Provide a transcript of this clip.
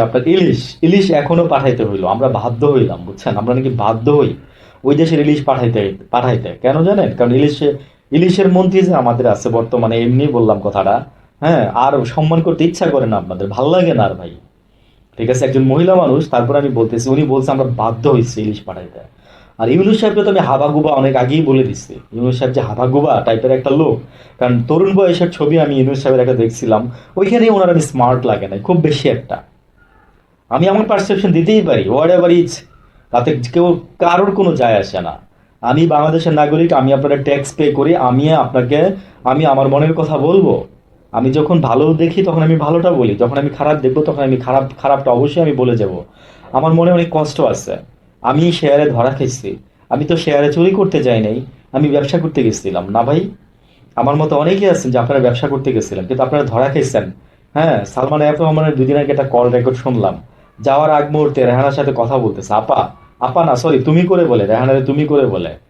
আপনার ইলিশ ইলিশ এখনও পাঠাইতে হইল। আমরা বাধ্য হইলাম, বুঝছেন? আমরা নাকি বাধ্য হই ওই দেশের ইলিশ পাঠাইতে পাঠাইতে। কেন জানেন? কারণ ইলিশে, ইলিশের মন্ত্রী যে আমাদের আছে বর্তমানে, এমনি বললাম কথাটা হ্যাঁ? আর সম্মান করতে ইচ্ছা করে না আপনাদের, ভালো লাগে না আর ভাই। ঠিক আছে? একজন মহিলা মানুষ, তারপর আমি বলতেছি, উনি বলছে আমরা বাধ্য হয়েছি ইলিশ পাঠাইতে। আর ইউনুস সাহেবকে তো আমি হাবাগুবা অনেক আগেই বলে দিচ্ছি ইউনুস সাহেব যে হাবাগুবা টাইপের একটা লোক। কারণ তরুণ বয়সের ছবি আমি ইউনুস সাহেবের একটা দেখছিলাম। ওইখানেই ওনার আমি স্মার্ট লাগে না খুব বেশি একটা। আমি আমার পারসেপশন দিতেই পারি হোয়াট এভার ইজ তাতে কেউ, কারোর কোনো যায় আসে না। আমি বাংলাদেশের নাগরিক, আমি আপনারা ট্যাক্স পে করি, আমি আপনাকে, আমি আমার মনের কথা বলব। আমি যখন ভালো দেখি, তখন আমি ভালোটা বলি। যখন আমি খারাপ দেখব, তখন আমি খারাপ, খারাপটা অবশ্যই আমি বলে যাব। আমার মনে অনেক কষ্ট আছে। আমি শেয়ারে ধরা খেয়েছি। আমি তো শেয়ারে চুরি করতে যাই নাই। আমি ব্যবসা করতে গেছিলাম। না ভাই, আমার মতো অনেকেই আছেন যে আপনারা ব্যবসা করতে গেছিলেন, কিন্তু আপনারা ধরা খেয়েছেন। হ্যাঁ সালমান এফ রহমানের দুদিন আগে একটা কল রেকর্ড শুনলাম। যাওয়ার আগ মুহূর্তে রেহানার সাথে কথা বলতেছে। আপা আপা না সরি তুমি করে বলে, রেহানারে তুমি করে বলে।